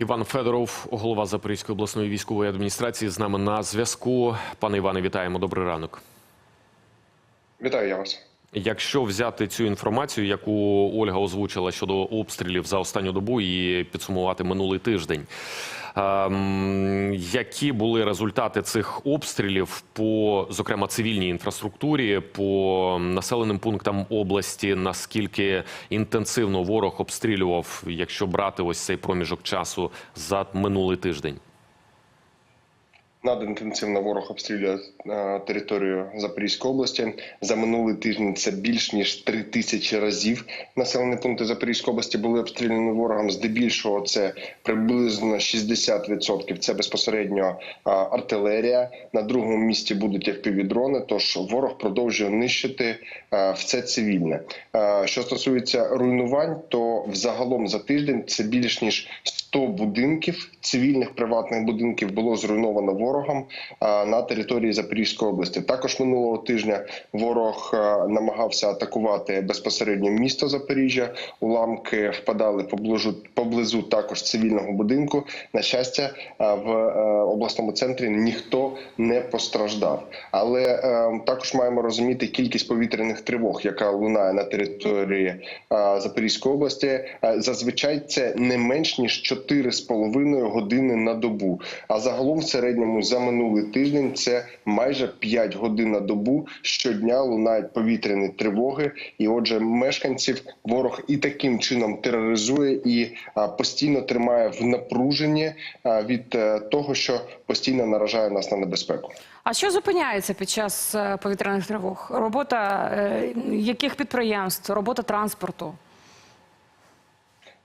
Іван Федоров, голова Запорізької обласної військової адміністрації, з нами на зв'язку. Пане Іване, вітаємо. Добрий ранок. Вітаю я вас. Якщо взяти цю інформацію, яку Ольга озвучила щодо обстрілів за останню добу, і підсумувати минулий тиждень, ем, які були результати цих обстрілів по, зокрема, цивільній інфраструктурі, по населеним пунктам області, наскільки інтенсивно ворог обстрілював, якщо брати ось цей проміжок часу за минулий тиждень? Надінтенсивно ворог обстрілює е, територію Запорізької області. За минулий тиждень це більш ніж три тисячі разів. Населені пункти Запорізької області були обстріляні ворогом. Здебільшого це приблизно 60%. Це безпосередньо е, артилерія. На другому місці будуть FPV-дрони, Тож ворог продовжує нищити е, все цивільне. Що стосується руйнувань, то взагалом за тиждень це більш ніж 100 будинків цивільних приватних будинків було зруйновано ворогом а, на території Запорізької області. Також минулого тижня ворог намагався атакувати безпосередньо місто Запоріжжя. Уламки впадали поближу поблизу також цивільного будинку. На щастя, в е, обласному центрі ніхто не постраждав. Але е, також маємо розуміти кількість повітряних тривог, яка лунає на території Запорізької області. Е, Зазвичай це не менш ніж 4,5 години на добу. А загалом в середньому за минулий тиждень це майже 5 годин на добу. Щодня лунають повітряні тривоги, і отже, мешканців ворог і таким чином тероризує і постійно тримає в напруженні від е, того, що постійно наражає нас на небезпеку. А що зупиняється під час е, повітряних тривог? Робота е, яких підприємств, робота транспорту?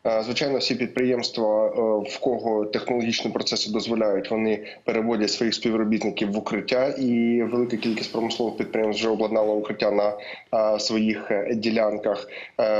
Е, Звичайно, всі підприємства, е, в кого технологічні процеси дозволяють, вони переводять своїх співробітників в укриття, і велика кількість промислових підприємств вже обладнала укриття на е, своїх ділянках.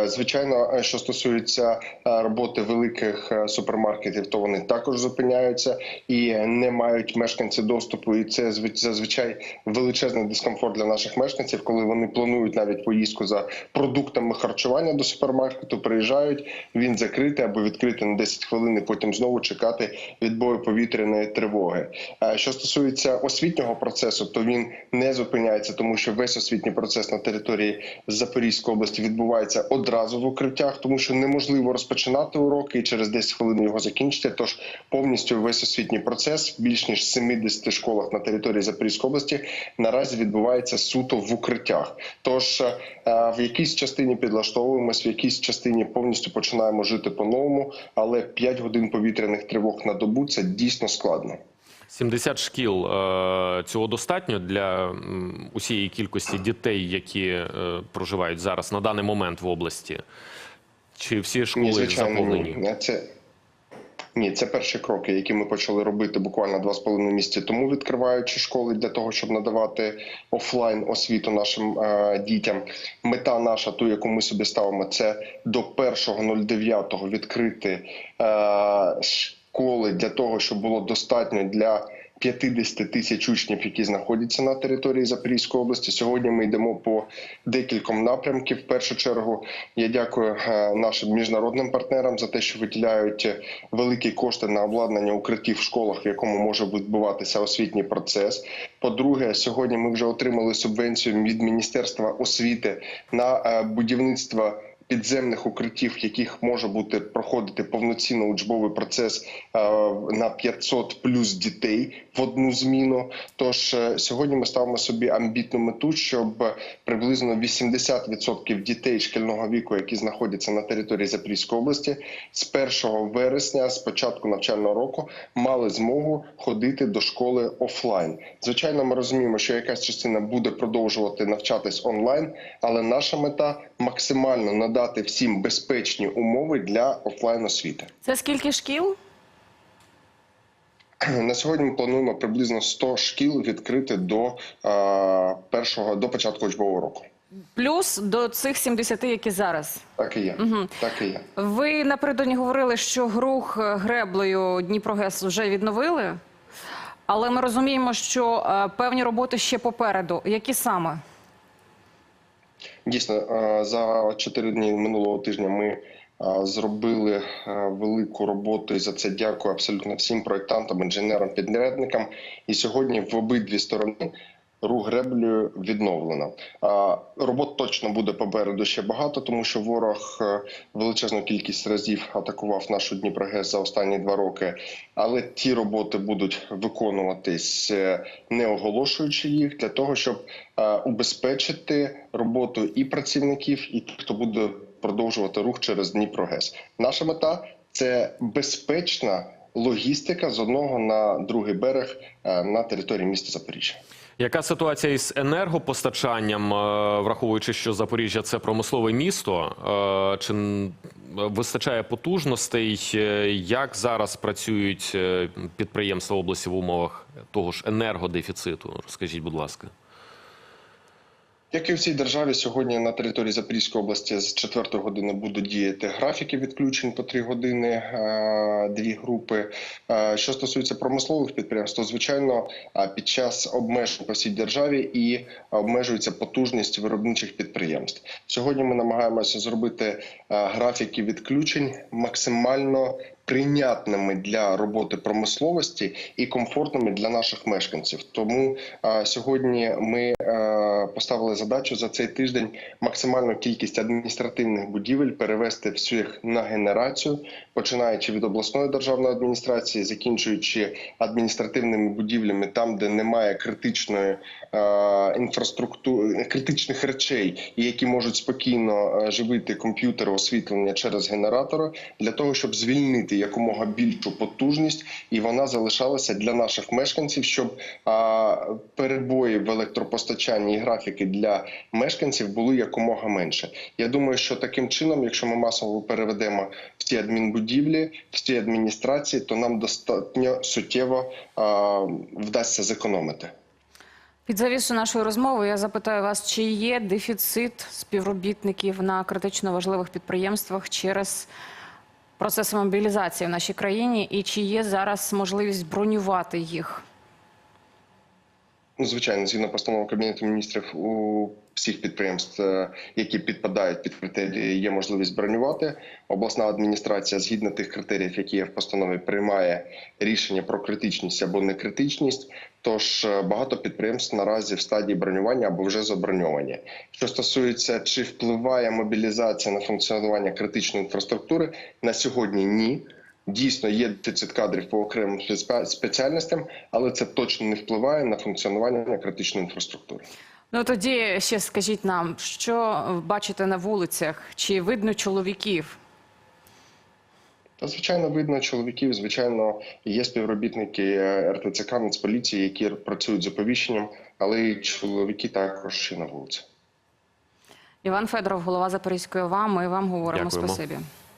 Звичайно, що стосується роботи великих супермаркетів, то вони також зупиняються і не мають мешканці доступу. І це зв- зазвичай величезний дискомфорт для наших мешканців, коли вони планують навіть поїздку за продуктами харчування до супермаркету, приїжджають. Він закритий або відкритий на 10 хвилин, і потім знову чекати відбою повітряної тривоги. Е, Що стосується освітнього процесу, то він не зупиняється, тому що весь освітній процес на території Запорізької області відбувається одразу в укриттях, тому що неможливо розпочинати уроки і через 10 хвилин його закінчити. Тож повністю весь освітній процес більш ніж 70 школах на території Запорізької області наразі відбувається суто в укриттях. Тож е, в якійсь частині підлаштовуємось, в якійсь частині повністю починаємо жити по-новому, але 5 годин повітряних тривог на добу це дійсно складно. 70 шкіл е, цього достатньо для усієї кількості дітей, які е, проживають зараз на даний момент в області? Чи всі школи Ні, звичайно, заповнені? ні. Це ні, це перші кроки, які ми почали робити буквально два з половиною місяці тому, відкриваючи школи для того, щоб надавати офлайн освіту нашим е, дітям. Мета наша, ту, яку ми собі ставимо, це до 1.09 відкрити е, школи для того, щоб було достатньо для 50 тисяч учнів, які знаходяться на території Запорізької області. Сьогодні ми йдемо по декільком напрямків. В першу чергу я дякую е, нашим міжнародним партнерам за те, що виділяють великі кошти на обладнання укриттів в школах, в якому може відбуватися освітній процес. По-друге, сьогодні ми вже отримали субвенцію від Міністерства освіти на е, будівництво. Підземних укриттів, в яких може бути проходити повноцінно учбовий процес е, на 500 плюс дітей в одну зміну. Тож е, сьогодні ми ставимо собі амбітну мету, щоб приблизно 80% дітей шкільного віку, які знаходяться на території Запорізької області, з 1 вересня, з початку навчального року, мали змогу ходити до школи офлайн. Звичайно, ми розуміємо, що якась частина буде продовжувати навчатись онлайн, але наша мета максимально надати всім безпечні умови для офлайн освіти. Це скільки шкіл? На сьогодні ми плануємо приблизно 100 шкіл відкрити до е, першого до початку учбового року. Плюс до цих 70, які зараз. Так і є. Так і є. Ви напередодні говорили, що грух е, греблею Дніпрогес вже відновили, але ми розуміємо, що е, певні роботи ще попереду. Які саме? Дійсно, е, за 4 дні минулого тижня ми зробили велику роботу, і за це дякую абсолютно всім проектантам, інженерам, підрядникам. І сьогодні в обидві сторони рух греблею відновлено. Робот точно буде попереду ще багато, тому що ворог е, величезну кількість разів атакував нашу Дніпрогес за останні два роки. Але ті роботи будуть виконуватись, е, не оголошуючи їх, для того, щоб е, убезпечити роботу і працівників, і тих, хто буде продовжувати рух через Дніпрогес. Наша мета це безпечна логістика з одного на другий берег на території міста Запоріжжя. Яка ситуація із енергопостачанням, е, враховуючи, що Запоріжжя це промислове місто? Е, Чи вистачає потужностей? Е, Як зараз працюють підприємства області в умовах того ж енергодефіциту? Розкажіть, будь ласка. Як і в цій державі, сьогодні на території Запорізької області з 4 години будуть діяти графіки відключень по 3 години, е, дві групи. Е, Що стосується промислових підприємств, то звичайно е, під час обмежень по всій державі і обмежується потужність виробничих підприємств. Сьогодні ми намагаємося зробити графіки відключень максимально прийнятними для роботи промисловості і комфортними для наших мешканців. Тому е, сьогодні ми е, поставили задачу за цей тиждень максимальну кількість адміністративних будівель перевести всіх на генерацію, починаючи від обласної державної адміністрації, закінчуючи адміністративними будівлями, там де немає критичної е, інфраструктури, критичних речей, які можуть спокійно живити комп'ютери освітлення через генератори, для того, щоб звільнити якомога більшу потужність, і вона залишалася для наших мешканців, щоб а, перебої в електропостачанні і графіки для мешканців були якомога менше. Я думаю, що таким чином, якщо ми масово переведемо в ті адмінбудівлі, в ті адміністрації, то нам достатньо суттєво а, вдасться зекономити. Під завісу нашої розмови я запитаю вас, чи є дефіцит співробітників на критично важливих підприємствах через процес мобілізації в нашій країні, і чи є зараз можливість бронювати їх? Ну, звичайно, згідно постанови Кабінету міністрів у всіх підприємств, е, які підпадають під критерії, є можливість бронювати. Обласна адміністрація, згідно тих критеріїв, які є в постанові, приймає рішення про критичність або некритичність. Тож е, багато підприємств наразі в стадії бронювання або вже заброньовані. Що стосується чи впливає мобілізація на функціонування критичної інфраструктури, на сьогодні ні. Дійсно, є дефіцит кадрів по окремим спеціальностям, але це точно не впливає на функціонування критичної інфраструктури. Ну тоді ще скажіть нам, що бачите на вулицях? Чи видно чоловіків? Та звичайно видно чоловіків. Звичайно, є співробітники е, РТЦК Нацполіції, які працюють з оповіщенням, але і чоловіки також ще на вулиці. Іван Федоров, голова Запорізької ОВА. Ми вам говоримо Дякуємо. спасибі.